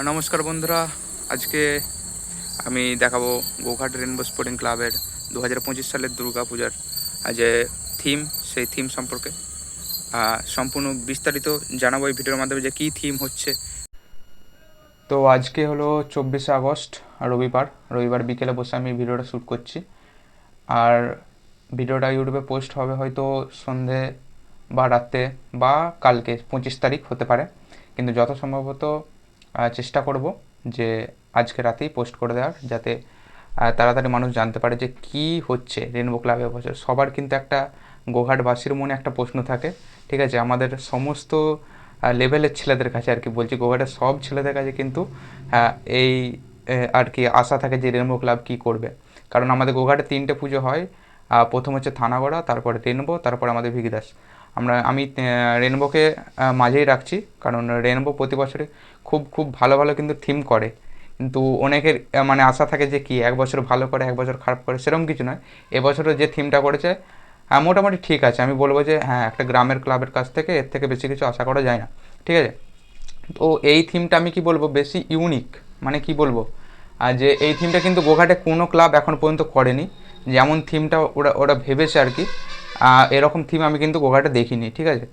নমস্কার বন্ধুরা, আজকে আমি দেখাবো গোঘাট রেনবো স্পোর্টিং ক্লাবের দু হাজার পঁচিশ সালের দুর্গা পূজার যে থিম সেই থিম সম্পর্কে। সম্পূর্ণ বিস্তারিত জানাব এই ভিডিওর মাধ্যমে যে কী থিম হচ্ছে। তো আজকে হলো চব্বিশে আগস্ট, রবিবার। রবিবার বিকেলে বসে আমি ভিডিওটা শ্যুট করছি। আর ভিডিওটা ইউটিউবে পোস্ট হবে হয়তো সন্ধে বা রাতে বা কালকে, পঁচিশ তারিখ হতে পারে। কিন্তু যত সম্ভবত চেষ্টা করব যে আজকে রাতেই পোস্ট করে দেওয়ার, যাতে তাড়াতাড়ি মানুষ জানতে পারে যে কি হচ্ছে রেনবো ক্লাবে বছর সবার কিন্তু একটা গোঘাটবাসীর মনে একটা প্রশ্ন থাকে, ঠিক আছে? আমাদের সমস্ত লেভেলের ছেলেদের কাছে আর কি বলছি, গোঘাটের সব ছেলেদের কাছে কিন্তু এই আর কি আশা থাকে যে রেনবো ক্লাব কি করবে। কারণ আমাদের গোঘাটে তিনটে পুজো হয় প্রথম হচ্ছে থানাগড়া, তারপরে রেনবো তারপর আমাদের ভিগিদাস আমরা, আমি রেনবোকে মাঝেই রাখছি, কারণ রেনবো প্রতি বছরে খুব খুব ভালো ভালো কিন্তু থিম করে। কিন্তু অনেকের মানে আশা থাকে যে কি, এক বছর ভালো করে, এক বছর খারাপ করে, সেরকম কিছু নয়। এবছরও যে থিমটা করেছে হ্যাঁ মোটামুটি ঠিক আছে। আমি বলব যে হ্যাঁ একটা গ্রামের ক্লাবের কাছ থেকে এর থেকে বেশি কিছু আশা করা যায় না। ঠিক আছে? তো এই থিমটা আমি কি বলব, বেশি ইউনিক মানে কি বলব? আর যে এই থিমটা কিন্তু গোঘাটে কোনো ক্লাব এখন পর্যন্ত করেনি। যেমন থিমটা ওরা ওরা ভেবেছে আর কি। এরকম থিম আমি কিন্তু গোঘাটে দেখিনি। ঠিক আছে?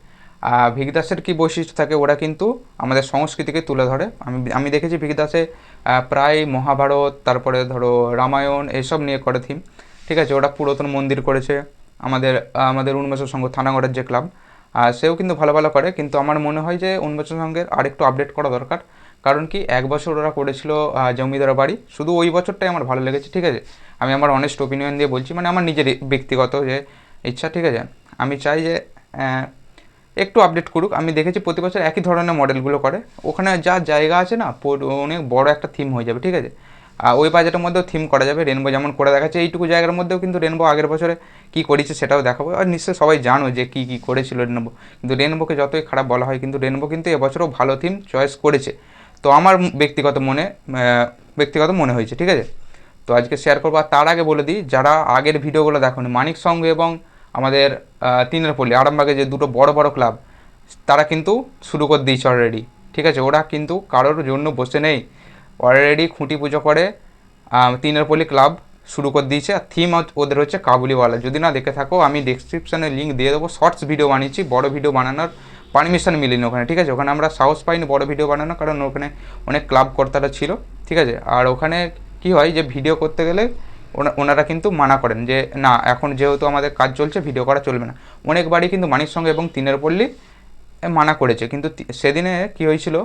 ভিগদাসের কি বৈশিষ্ট্য থাকে ওরা কিন্তু আমাদের সংস্কৃতিকে তুলে ধরে। আমি আমি দেখেছি ভিগদাসে প্রায় মহাভারত, তারপরে ধরো রামায়ণ এসব নিয়ে করে থিম ঠিক আছে? ওরা পুরাতন মন্দির করেছে, আমাদের আমাদের উন্মেষ সংঘ থানাগড়ের যে ক্লাব আর সেও কিন্তু ভালো ভালো করে, কিন্তু আমার মনে হয় যে উন্মোচন সঙ্গের আরেকটু আপডেট করা দরকার। কারণ কি, এক বছর ওরা করেছিল জমিদার বাড়ি, শুধু ওই বছরটাই আমার ভালো লেগেছে, ঠিক আছে? আমি আমার অনেস্ট ওপিনিয়ন দিয়ে বলছি মানে আমার নিজের ব্যক্তিগত যে ইচ্ছা, ঠিক আছে? আমি চাই যে একটু আপডেট করুক। আমি দেখেছি প্রতি বছর একই ধরনের মডেলগুলো করে। ওখানে যা জায়গা আছে না অনেক বড় একটা থিম হয়ে যাবে, ঠিক আছে? আর ওই বাজেটের মধ্যেও থিম করা যাবে রেনবো যেমন করে দেখাচ্ছে, এইটুকু জায়গার মধ্যেও কিন্তু রেনবো আগের বছরে কী করেছে সেটাও দেখাবো। আর নিশ্চয়ই সবাই জানো যে কী কী করেছিল রেনবো কিন্তু রেনবোকে যতই খারাপ বলা হয়, কিন্তু রেনবো কিন্তু এবছরও ভালো থিম চয়েস করেছে। তো আমার ব্যক্তিগত মনে ব্যক্তিগত মনে হয়েছে, ঠিক আছে? তো আজকে শেয়ার করব। আর তার আগে বলে দিই, যারা আগের ভিডিওগুলো দেখুন, মানিক সঙ্গ এবং আমাদের আহ, তিনের পল্লী আরামবাগে যে দুটো বড় বড় ক্লাব তারা কিন্তু শুরু করে দিয়েছে অলরেডি ঠিক আছে? ওরা কিন্তু কারোর জন্য বসে নেই। অলরেডি খুঁটি পুজো করে আহ, তিনের পল্লী ক্লাব শুরু করে দিয়েছে। আর থিম ওদের হচ্ছে কাবুলিওয়ালা। যদি না দেখে থাকো আমি ডেসক্রিপশানে লিঙ্ক দিয়ে দেবো। শর্টস ভিডিও বানিয়েছি বড় ভিডিও বানানোর পারমিশন মিলিনি ওখানে ঠিক আছে? ওখানে আমরা সাহস পাইনি বড় ভিডিও বানানো কারণ ওখানে অনেক ক্লাব কর্তারা ছিল ঠিক আছে? আর ওখানে কি হয় যে ভিডিও করতে গেলে ওনারা কিন্তু মানা করেন যে, না, এখন যেহেতু আমাদের কাজ চলছে ভিডিও করা চলবে না। অনেক বাড়ি কিন্তু মানিক সঙ্গে এবং তিনের পল্লী মানা করেছে। কিন্তু সেদিনে কি হয়েছিল?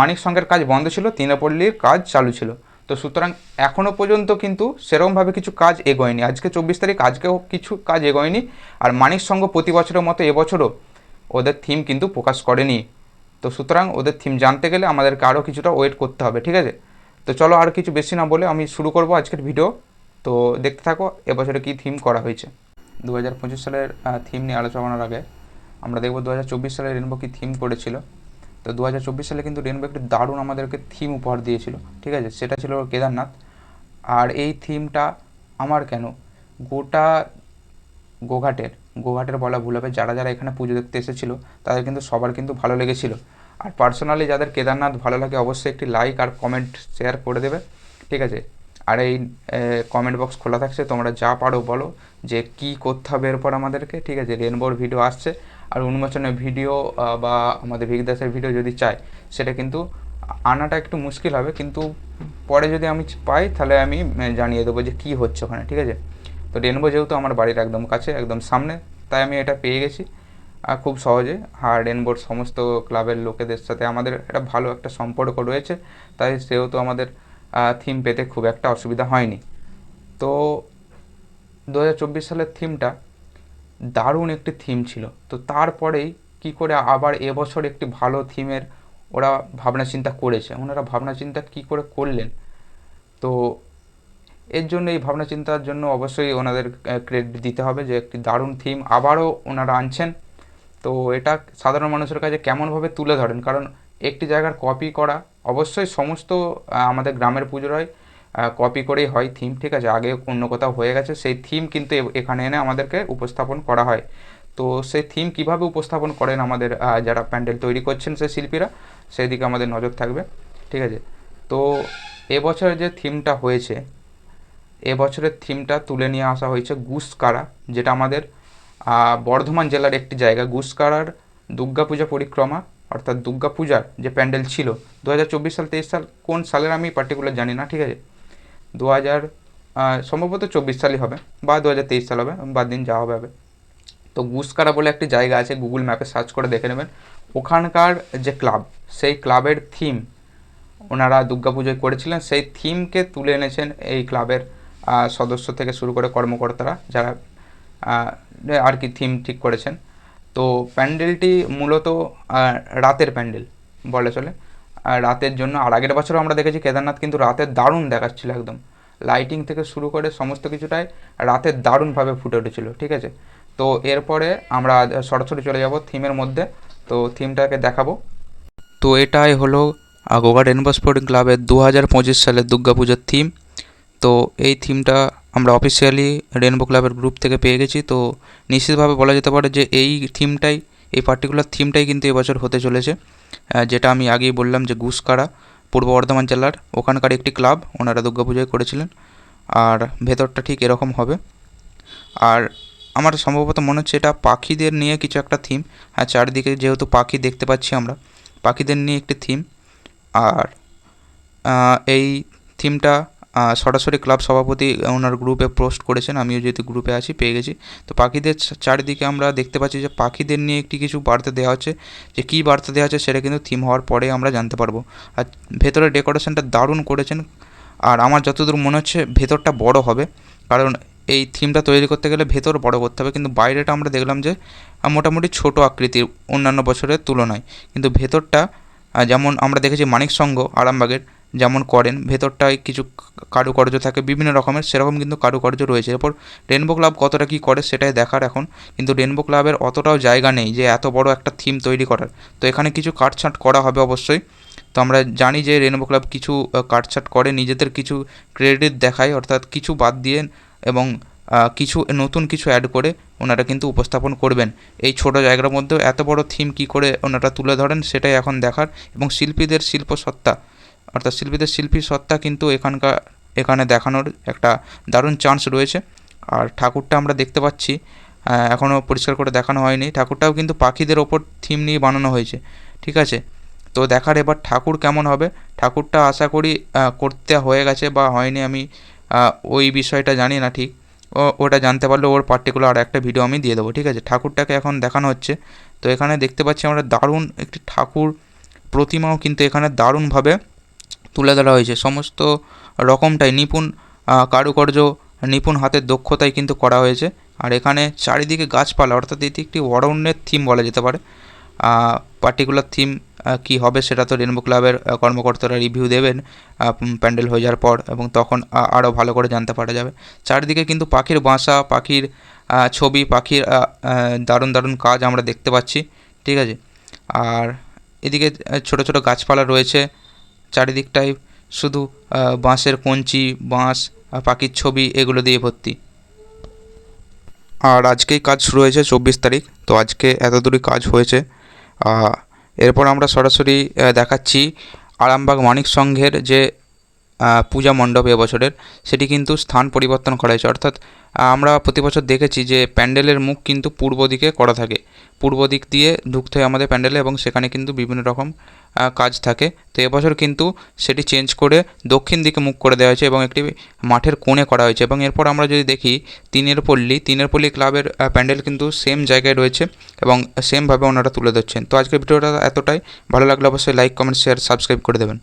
মানিক সঙ্গের কাজ বন্ধ ছিল তিনাপল্লীর কাজ চালু ছিল। তো সুতরাং এখনও পর্যন্ত কিন্তু সেরকমভাবে কিছু কাজ এগোয়নি। আজকে চব্বিশ তারিখ, আজকেও কিছু কাজ এগোয়নি। আর মানিক সঙ্গ প্রতি বছরের মতো এবছরও ওদের থিম কিন্তু প্রকাশ করেনি। তো সুতরাং ওদের থিম জানতে গেলে আমাদেরকে আরও কিছুটা ওয়েট করতে হবে, ঠিক আছে? তো চলো আর কিছু বেশি না বলে আমি শুরু করব আজকের ভিডিও তো দেখতে থাকো, এবছরে কী থিম করা হয়েছে? দু হাজার পঁচিশ সালের থিম নিয়ে আলোচনার আগে আমরা দেখব দু হাজার চব্বিশ সালে রেনবো কি থিম করেছিল। তো দু হাজার চব্বিশ সালে কিন্তু রেনবো একটি দারুণ আমাদেরকে থিম উপহার দিয়েছিল, ঠিক আছে? সেটা ছিল কেদারনাথ। আর এই থিমটা আমার কেন? গোটা গোঘাটের গোঘাটের বলা ভুল হবে, যারা যারা এখানে পুজো দেখতে এসেছিল, তাদের কিন্তু সবার কিন্তু ভালো লেগেছিল। আর পার্সোনালি যাদের কেদারনাথ ভালো লাগে, অবশ্যই একটি লাইক আর কমেন্ট শেয়ার করে দেবে, ঠিক আছে? আর এই কমেন্ট বক্স খোলা থাকছে, তোমরা যা পারো বলো যে কি করতে হবে এরপর আমাদেরকে, ঠিক আছে? রেনবোর ভিডিও আসছে, আর উন্মোচনের ভিডিও বা আমাদের ভিগদাসের ভিডিও যদি চাই, সেটা কিন্তু আনাটা একটু মুশকিল হবে, কিন্তু পরে যদি আমি পাই, তাহলে আমি জানিয়ে দেবো যে কী হচ্ছে ওখানে, ঠিক আছে? তো রেনবো যেহেতু আমার বাড়ির একদম কাছে, একদম সামনে, তাই আমি এটা পেয়ে গেছি আর খুব সহজে। আর রেনবোর সমস্ত ক্লাবের লোকেদের সাথে আমাদের একটা ভালো একটা সম্পর্ক রয়েছে, তাই সেহেতু আমাদের থিম পেতে খুব একটা অসুবিধা হয়নি। তো দু হাজার চব্বিশ সালের থিমটা দারুণ একটি থিম ছিল। তো তারপরেই কি করে আবার এবছর একটি ভালো থিমের ওরা ভাবনা চিন্তা করেছে? ওনারা ভাবনা চিন্তা কী করে করলেন? তো এর জন্য এই ভাবনা চিন্তার জন্য অবশ্যই ওনাদের ক্রেডিট দিতে হবে যে একটি দারুণ থিম আবারও ওনারা আনছেন। তো এটা সাধারণ মানুষের কাছে কেমনভাবে তুলে ধরেন? কারণ একটি জায়গার কপি করা অবশ্যই সমস্ত আমাদের গ্রামের পুজোর হয় কপি করেই হয় থিম ঠিক আছে? আগে অন্য কোথাও হয়ে গেছে, সেই থিম কিন্তু এখানে এনে আমাদেরকে উপস্থাপন করা হয়। তো সেই থিম কীভাবে উপস্থাপন করেন আমাদের যারা প্যান্ডেল তৈরি করছেন সেই শিল্পীরা সেই দিকে আমাদের নজর থাকবে, ঠিক আছে? তো এবছর যে থিমটা হয়েছে, এবছরের থিমটা তুলে নিয়ে আসা হয়েছে গুসকারা, যেটা আমাদের বর্ধমান জেলার একটি জায়গা। গুসকারার দুর্গাপূজা পরিক্রমা অর্থাৎ দুর্গাপূজার যে প্যান্ডেল ছিল দু হাজার চব্বিশ সাল, তেইশ সাল, কোন সালের আমি পার্টিকুলার জানি না, ঠিক আছে? দু হাজার সম্ভবত চব্বিশ সালই হবে বা দু হাজার তেইশ সাল হবে বাদ দিন যা হবে হবে। তো গুসকারা বলে একটি জায়গা আছে গুগল ম্যাপে সার্চ করে দেখে নেবেন। ওখানকার যে ক্লাব সেই ক্লাবের থিম ওনারা দুর্গাপুজোয় করেছিলেন। সেই থিমকে তুলে এনেছেন এই ক্লাবের সদস্য থেকে শুরু করে কর্মকর্তারা, যারা আর কি থিম ঠিক করেছেন। তো প্যান্ডেলটি মূলত রাতের প্যান্ডেল বলে চলে। রাতের জন্য, আর আগের বছরও আমরা দেখেছি কেদারনাথ কিন্তু রাতের দারুণ দেখাচ্ছিল একদম। লাইটিং থেকে শুরু করে সমস্ত কিছুটাই রাতের দারুণভাবে ফুটে উঠেছিল, ঠিক আছে? তো এরপরে আমরা সরাসরি চলে যাব থিমের মধ্যে। তো থিমটাকে দেখাবো। তো এটাই হলো গোগা রেনবো স্পোর্টিং ক্লাবের দু হাজার পঁচিশ সালের দুর্গাপুজোর থিম। তো এই থিমটা আমরা অফিসিয়ালি রেনবো ক্লাবের গ্রুপ থেকে পেয়ে গেছি। তো নিশ্চিতভাবে বলা যেতে পারে যে এই থিমটাই এই পার্টিকুলার থিমটাই কিন্তু এবছর হতে চলেছে। যেটা আমি আগেই বললাম যে গুসকারা, পূর্ব বর্ধমান জেলার ওখানকার একটি ক্লাব ওনারা দুর্গাপুজোয় করেছিলেন। আর ভেতরটা ঠিক এরকম হবে। আর আমার সম্ভবত মনে হচ্ছে এটা পাখিদের নিয়ে কিছু একটা থিম আর চারিদিকে যেহেতু পাখি দেখতে পাচ্ছি আমরা, পাখিদের নিয়ে একটি থিম আর এই থিমটা সরাসরি ক্লাব সভাপতি ওনার গ্রুপে পোস্ট করেছেন, আমিও যেহেতু গ্রুপে আছি, পেয়ে গেছি। তো পাখিদের চারিদিকে আমরা দেখতে পাচ্ছি যে পাখিদের নিয়ে একটি কিছু বার্তা দেওয়া হচ্ছে। যে কী বার্তা দেওয়া হচ্ছে সেটা কিন্তু থিম হওয়ার পরে আমরা জানতে পারব। আর ভেতরে ডেকোরেশনটা দারুণ করেছেন। আর আমার যতদূর মনে হচ্ছে ভেতরটা বড় হবে। কারণ এই থিমটা তৈরি করতে গেলে ভেতর বড় করতে হবে। কিন্তু বাইরেটা আমরা দেখলাম যে মোটামুটি ছোট আকৃতির অন্যান্য বছরের তুলনায়। কিন্তু ভেতরটা যেমন আমরা দেখেছি মানিক সংঘ আরামবাগের যেমন করেন, ভেতরটায় কিছু কারুকার্য থাকে, বিভিন্ন রকমের, সেরকম কিন্তু কারুকার্য রয়েছে। এরপর রেনবো ক্লাব কতটা কী করে সেটাই দেখার এখন, কিন্তু রেনবো ক্লাবের অতটাও জায়গা নেই যে এত বড় একটা থিম তৈরি করার। তো এখানে কিছু কাটছাঁট করা হবে অবশ্যই। তো আমরা জানি যে রেনবো ক্লাব কিছু কাটছাঁট করে, নিজেদের কিছু ক্রেডিট দেখায়, অর্থাৎ কিছু বাদ দিয়ে এবং কিছু নতুন কিছু অ্যাড করে ওনারা কিন্তু উপস্থাপন করবেন। এই ছোট জায়গার মধ্যেও এত বড় থিম কী করে ওনারা তুলে ধরেন সেটাই এখন দেখার এবং শিল্পীদের শিল্প সত্তা অর্থাৎ শিল্পীদের শিল্পী সত্তা কিন্তু এখানকার, এখানে দেখানোর একটা দারুণ চান্স রয়েছে। আর ঠাকুরটা আমরা দেখতে পাচ্ছি এখনও পরিষ্কার করে দেখানো হয়নি। ঠাকুরটাও কিন্তু পাখিদের ওপর থিম নিয়ে বানানো হয়েছে, ঠিক আছে? তো দেখার এবার ঠাকুর কেমন হবে? ঠাকুরটা আশা করি করতে হয়ে গেছে বা হয়নি আমি ওই বিষয়টা জানি না ঠিক। ওটা জানতে পারলে ওর পার্টিকুলার আর একটা ভিডিও আমি দিয়ে দেবো, ঠিক আছে? ঠাকুরটাকে এখন দেখানো হচ্ছে। তো এখানে দেখতে পাচ্ছি আমরা দারুণ একটি ঠাকুর প্রতিমাও কিন্তু এখানে দারুণভাবে তুলে ধরা হয়েছে। সমস্ত রকমটাই নিপুণ কারুকার্য, নিপুণ হাতের দক্ষতায় কিন্তু করা হয়েছে। আর এখানে চারিদিকে গাছপালা, অর্থাৎ এটি একটি অরণ্যের থিম বলা যেতে পারে। পার্টিকুলার থিম কি হবে সেটা তো রেনবো ক্লাবের কর্মকর্তারা রিভিউ দেবেন প্যান্ডেল হয়ে যাওয়ার পর এবং তখন আরও ভালো করে জানতে পারা যাবে। চারিদিকে কিন্তু পাখির বাসা, পাখির ছবি, পাখির দারুণ দারুণ কাজ আমরা দেখতে পাচ্ছি, ঠিক আছে? আর এদিকে ছোট ছোট গাছপালা রয়েছে চারিদিকটাই শুধু বাঁশের কঞ্চি, বাঁশ আর পাখির ছবি এগুলো দিয়ে ভর্তি। আর আজকেই কাজ শুরু হয়েছে চব্বিশ তারিখ, তো আজকে এতদূরই কাজ হয়েছে। এরপর আমরা সরাসরি দেখাচ্ছি আরামবাগ মানিক সংঘের যে পূজা মণ্ডপ এবছরের সেটি কিন্তু স্থান পরিবর্তন করা হয়েছে। অর্থাৎ, আমরা প্রতি বছর দেখেছি যে প্যান্ডেলের মুখ কিন্তু পূর্ব দিকে করা থাকে। পূর্ব দিক দিয়ে ঢুকতে হয় আমাদের প্যান্ডেলে এবং সেখানে কিন্তু বিভিন্ন রকম কাজ থাকে। তো এবছর কিন্তু সেটি চেঞ্জ করে দক্ষিণ দিকে মুখ করে দেওয়া হয়েছে এবং একটি মাঠের কোণে করা হয়েছে এবং এরপর আমরা যদি দেখি তিনের পল্লী তিনের পল্লী ক্লাবের প্যান্ডেল কিন্তু সেম জায়গায় রয়েছে এবং সেমভাবে ওনারা তুলে ধরছেন। তো আজকের ভিডিওটা এতটাই। ভালো লাগলে অবশ্যই লাইক কমেন্ট শেয়ার সাবস্ক্রাইব করে দেবেন।